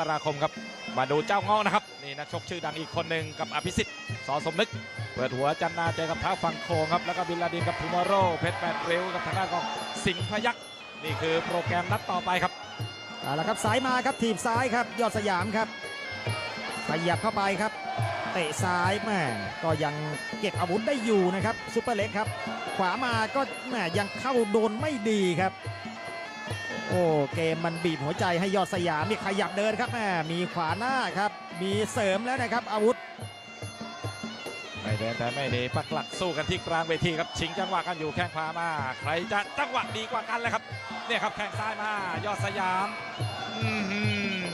มกราคมครับ มาดูเจ้าง้อนะครับ นี่นักชกชื่อดังอีกคนหนึ่งกับอภิสิทธิ์สอสมนึก เปิดหัวจันนาเจอกับเท้าฝั่งโคงครับ แล้วก็บินลาดินกับทูมอร์โรเพชรแปดเร็วกับทางด้านของสิงห์พยักษ์นี่คือโปรแกรมนัดต่อไปครับเอาละครับซ้ายมาครับทีบซ้ายครับ ยอดสยามครับขยับเข้าไปครับ เตะซ้ายแม่ก็ยังเก็บอาวุธได้อยู่นะครับซุปเปอร์เล็กครับ ขวามาก็แม่ยังเข้าโดนไม่ดีครับ โอ้เกมมันบีบหัวใจให้ยอดสยามนี่ขยับเดินครับแม่มีขวาหน้าครับ มีเสริมแล้วนะครับ อาวุธ ไม่เดินแต่ไม่หนีปักหลักสู้กันที่กลางเวทีครับชิงจังหวะกันอยู่แข้งขวามา ใครจะจังหวะดีกว่ากันเลยครับเนี่ยครับแข้งซ้ายมายอดสยามอื้อหือ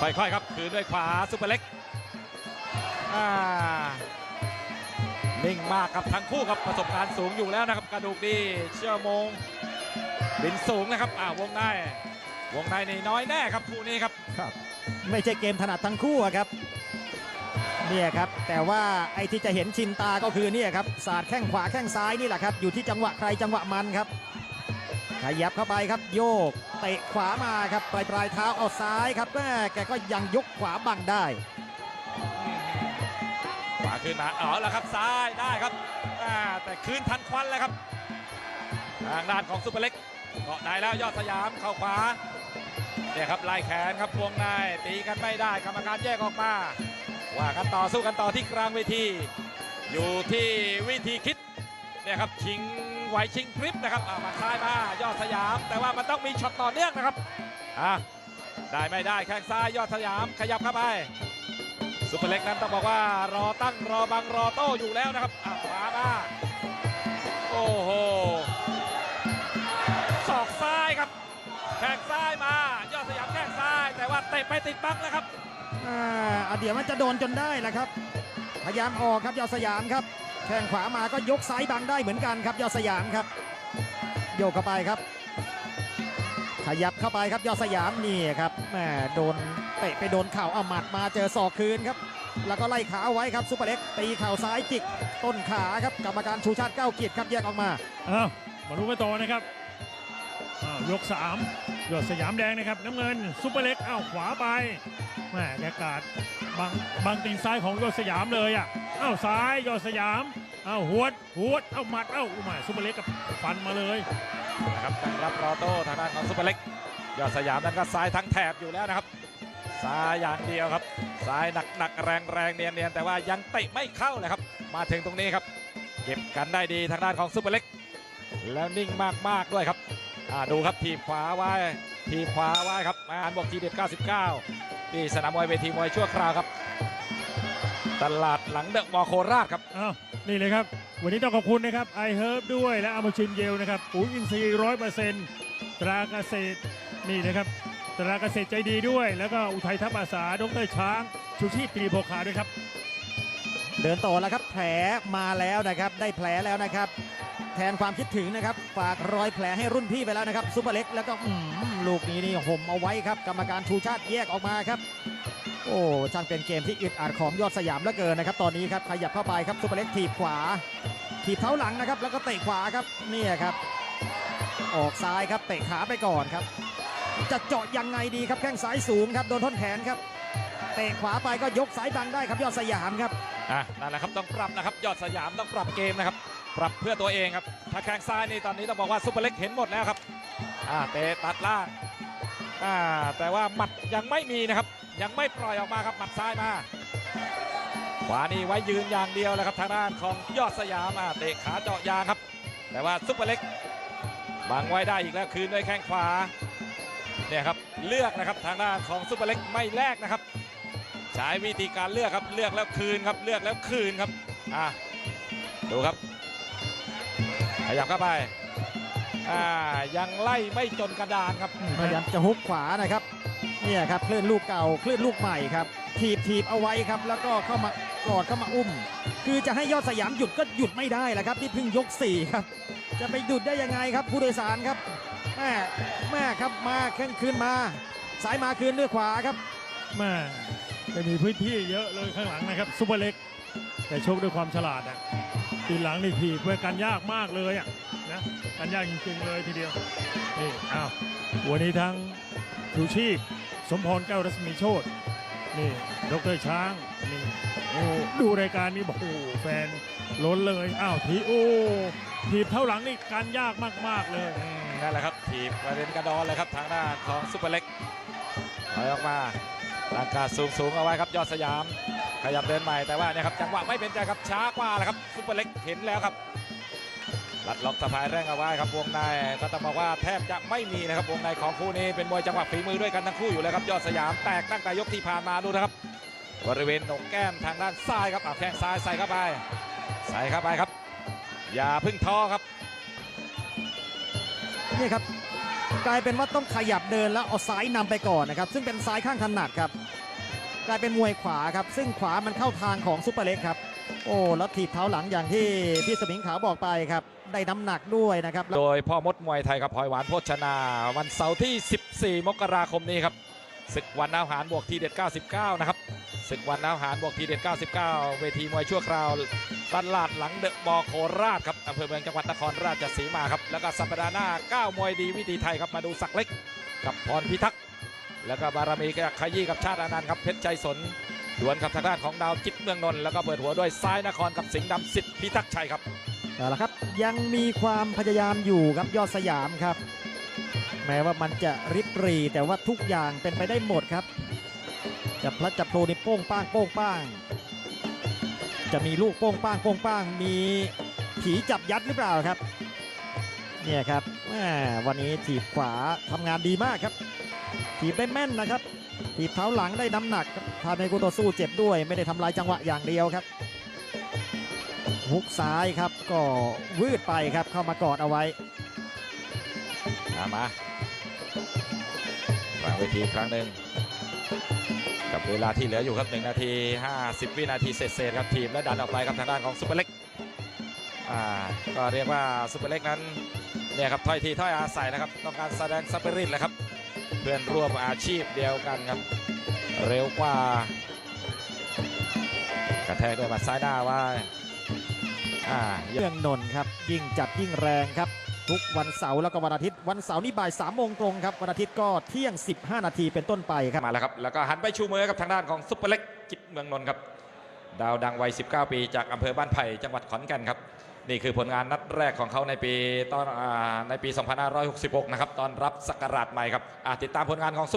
ค่อยๆครับคืนด้วยขวาซุปเปอร์เล็กอ่านิ่งมากครับทั้งคู่ครับประสบการณ์สูงอยู่แล้วนะครับกระดูกดีเชื่อมง บินสูงนะครับอ่าวงในวงในนี่น้อยแน่ครับคู่นี้ครับ ไม่ใช่เกมถนัดทั้งคู่อะครับเนี่ยครับแต่ว่าไอ้ที่จะเห็นชินตาก็คือเนี่ยครับศาสตร์แข้งขวาแข้งซ้ายนี่แหละครับ อยู่ที่จังหวะใครจังหวะมันครับขยับเข้าไปครับโยกเตะขวามาครับปลายปลายเท้าเอาซ้ายครับแม่แกก็ยังยกขวาบังได้ ขวาขึ้นมาเอาแล้วครับซ้ายได้ครับอ่าแต่คืนทันควันเลยครับทางด้านของซุปเปอร์เล็ก เกาะได้แล้วยอดสยามเข้าขวาเนี่ยครับไล่แขนครับวงในตีกันไม่ได้กรรมการแยกออกมา ว่ากันต่อสู้กันต่อที่กลางเวที อยู่ที่วิธีคิดเนี่ยครับชิงไหวชิงพริบนะครับอ่าหมัดซ้ายมายอดสยาม แต่ว่ามันต้องมีช็อตต่อเนื่องนะครับอ่าได้ไม่ได้แข้งซ้ายยอดสยามขยับเข้าไปซุปเปอร์เล็กนั้นต้องบอกว่ารอตั้งรอบังรอโต้อยู่แล้วนะครับอะขวามาโอ้โห ซ้ายแต่ว่าเตะไปติดบังแล้วครับอ่าอะเดี๋ยวมันจะโดนจนได้แหละครับ พยายามออกครับยอดสยามครับ แข้งขวามาก็ยกซ้ายบังได้เหมือนกันครับยอดสยามครับ โยกเข้าไปครับ ขยับเข้าไปครับยอดสยามนี่ครับแหมโดนเตะไปโดนเข่าเอาหมัดมาเจอศอกคืนครับ แล้วก็ไล่ขาเอาไว้ครับซุปเปอร์เล็กตีเข่าซ้ายจิกต้นขาครับกรรมการชูชาติเก้าเกียรติครับแยกออกมาอ้าวมารู้กันต่อนะครับอ้าวยก3 ยอดสยามแดงนะครับน้ำเงินซุปเปอร์เล็กอ้าวขวาไปแม่แกกาดบังบังตีนซ้ายของยอดสยามเลยอะอ้าวซ้ายยอดสยามอ้าวหวดหวดอ้าวหมัดอ้าวอุ้ยซุปเปอร์เล็กกับฟันมาเลยนะครับตั้งรับรอโต้ทางด้านของซุปเปอร์เล็ก ยอดสยามนั้นก็ซ้ายทั้งแถบอยู่แล้วนะครับซ้ายอย่างเดียวครับซ้ายหนักหนักแรงแรงเนียนเนียนแต่ว่ายังเตะไม่เข้าเลยครับ มาถึงตรงนี้ครับ เก็บกันได้ดีทางด้านของซุปเปอร์เล็ก แล้วนิ่งมากๆด้วยครับ อ่าดูครับทีบขวาไว้ทีบขวาไว้ครับงานบอกทีเด็ด 99 ที่สนามมวยเวทีมวยชั่วคราวครับ ตลาดหลังเดอะมอโคราชครับ อ้าวนี่เลยครับ วันนี้ต้องขอบคุณนะครับไอเฮิร์บด้วยและอามาชินเยลนะครับปุ๋ยอินทรีย์ร้อยเปอร์เซ็นต์ตราเกษตรนี่นะครับตราเกษตรใจดีด้วย แล้วก็อุทัยทัพอาสาดรช้างชูชีพตรีโพคาด้วยครับ เดินต่อแล้วครับแผลมาแล้วนะครับ ได้แผลแล้วนะครับ แทนความคิดถึงนะครับ ฝากรอยแผลให้รุ่นพี่ไปแล้วนะครับซุปเปอร์เล็กแล้วก็อืมลูกนี้นี่ห่มเอาไว้ครับ กรรมการชูชาติแยกออกมาครับ โอ้ช่างเป็นเกมที่อึดอัดของยอดสยามเหลือเกินนะครับ ตอนนี้ครับขยับเข้าไปครับซุปเปอร์เล็กถีบขวา ถีบเท้าหลังนะครับ แล้วก็เตะขวาครับนี่ครับ ออกซ้ายครับเตะขาไปก่อนครับ จะเจาะยังไงดีครับแข้งซ้ายสูงครับโดนท่อนแขนครับเตะขวาไปก็ยกสายบังได้ครับยอดสยามครับ อะนั่นแหละครับต้องปรับนะครับยอดสยามต้องปรับเกมนะครับ ปรับเพื่อตัวเองครับถ้าแข้งซ้ายนี่ตอนนี้ต้องบอกว่าซุปเปอร์เล็กเห็นหมดแล้วครับอ่าเตะตัดล่างอ่าแต่ว่าหมัดยังไม่มีนะครับ ยังไม่ปล่อยออกมาครับหมัดซ้ายมาขวานี่ไว้ยืนอย่างเดียวแล้วครับทางด้านของยอดสยามอ่าเตะขาเจาะยางครับ แต่ว่าซุปเปอร์เล็กบังไว้ได้อีกแล้วคืนด้วยแข้งขวาเนี่ยครับเลือกนะครับทางด้านของซุปเปอร์เล็กไม่แลกนะครับ ใช้วิธีการเลือกครับเลือกแล้วคืนครับเลือกแล้วคืนครับอะดูครับ ขยับเข้าไปอ่ายังไล่ไม่จนกระดานครับพยายามจะฮุกขวานะครับเนี่ยครับคลื่นลูกเก่าคลื่นลูกใหม่ครับถีบถีบเอาไว้ครับ แล้วก็เข้ามากอดเข้ามาอุ้ม คือจะให้ยอดสยามหยุดก็หยุดไม่ได้แหละครับที่เพิ่งยกสี่ครับ จะไปหยุดได้ยังไงครับ ผู้โดยสารครับแม่แม่ครับมาแข้งคืนมา สายมาคืนด้วยขวาครับแม่ จะมีพื้นที่เยอะเลยข้างหลังนะครับซุปเปอร์เล็ก แต่โชคด้วยความฉลาดอะตีหลังนี่ถีบไว้กันยากมากเลยอะนะกันยากจริงๆเลยทีเดียวนี่อ้าววันนี้ทั้งชูชีพสมพรแก้วรัศมีโชตนี่ดรช้างนี่โอ้ดูรายการนี้บอกโอ้แฟนล้นเลยอ้าวทีโอ้ทีบเท่าหลังนี่การยากมากๆเลยนั่นแหละครับถีบกระเด็นกระดอนเลยครับทางด้านของซุปเปอร์เล็กถอยออกมา ร่างกายสูงสูงเอาไว้ครับยอดสยาม ขยับเดินใหม่แต่ว่าเนี่ยครับจังหวะไม่เป็นใจครับช้ากว่าแหละครับซุปเปอร์เล็กเห็นแล้วครับลัดล็อกสะพายแรงเอาไว้ครับวงในก็ต้องบอกว่าแทบจะไม่มีนะครับวงในของคู่นี้เป็นมวยจังหวะฝีมือด้วยกันทั้งคู่อยู่แล้วครับยอดสยามแตกตั้งแต่ยกที่ผ่านมาดูนะครับบริเวณหนกแก้มทางด้านซ้ายครับอะแข้งซ้ายใส่เข้าไป ใส่เข้าไปครับ อย่าพึ่งท้อครับนี่ครับ กลายเป็นว่าต้องขยับเดินแล้วเอาซ้ายนำไปก่อนนะครับ ซึ่งเป็นซ้ายข้างถนัดครับ กลายเป็นมวยขวาครับ ซึ่งขวามันเข้าทางของซุปเปอร์เล็กครับ โอ้แล้วถีบเท้าหลังอย่างที่พี่สมิงขาวบอกไปครับ ได้น้ำหนักด้วยนะครับ โดยพ่อมดมวยไทยกับพลอยหวานโภชนา วันเสาร์ที่ 14 มกราคมนี้ครับศึกวันอาหารบวกทีเด็ด 99 นะครับ ศึกวันอาหารบวกทีเด็ด 99 เวทีมวยชั่วคราวตลาดหลังเดอะบอโคราชครับอำเภอเมืองจังหวัดนครราชสีมาครับ แล้วก็สัปดาห์หน้า 9 มวยดีวิธีไทยครับมาดูสักเล็ก กับพรพิทักษ์แล้วก็บารมีกับขยี้กับชาติอนันต์ครับเพชรใจสนดวลกับทางด้านของดาวจิตเมืองนนท์แล้วก็เปิดหัวด้วยซ้ายนครกับสิงห์ดำสิทธิพิทักษ์ชัยครับเอาละครับยังมีความพยายามอยู่ครับยอดสยามครับ แม้ว่ามันจะริบหรีแต่ว่าทุกอย่างเป็นไปได้หมดครับ จับพลัดจับโพลนี่โป้งป้างโป้งป้าง จะมีลูกโป้งป้างโป้งป้าง มีผีจับยัดหรือเปล่าครับ เนี่ยครับวันนี้ถีบขวาทำงานดีมากครับ ถีบได้แม่นนะครับ ถีบเท้าหลังได้น้ำหนักทำให้คู่ต่อสู้เจ็บด้วย ไม่ได้ทำลายจังหวะอย่างเดียวครับฮุกซ้ายครับก็วืดไปครับเข้ามากอดเอาไว้มามากลางเวทีครั้งหนึ่ง กับเวลาที่เหลืออยู่ครับ1นาที 50 วินาทีเศษๆครับทีมและดันออกไปครับทางด้านของซุปเปอร์เล็กอ่าก็เรียกว่าซุปเปอร์เล็กนั้นเนี่ยครับถ้อยทีถ้อยอาศัยนะครับต้องการแสดงสปิริตแหละครับ เพื่อนร่วมอาชีพเดียวกันครับ เร็วกว่า กระแทกด้วยหมัดซ้ายหน้าว่าอ่าเรื่องนนท์ครับยิ่งจัดยิ่งแรงครับ ทุกวันเสาร์แล้วก็วันอาทิตย์ วันเสาร์นี่บ่าย3ามโมงตรงครับ วันอาทิตย์ก็เที่ยง 15 นาทีเป็นต้นไปครับ มาแล้วครับ แล้วก็หันไปชูมือกับทางด้านของซุปเปอร์เล็กกิจเมืองนนท์ครับ ดาวดังวัย 19 ปีจากอำเภอบ้านไผ่จังหวัดขอนแก่นครับ นี่คือผลงานนัดแรกของเขาในปีตอนอในปี 2566 นะครับ ตอนรับสักราชใหม่ครับอ่าติดตามผลงานของซุปเปอร์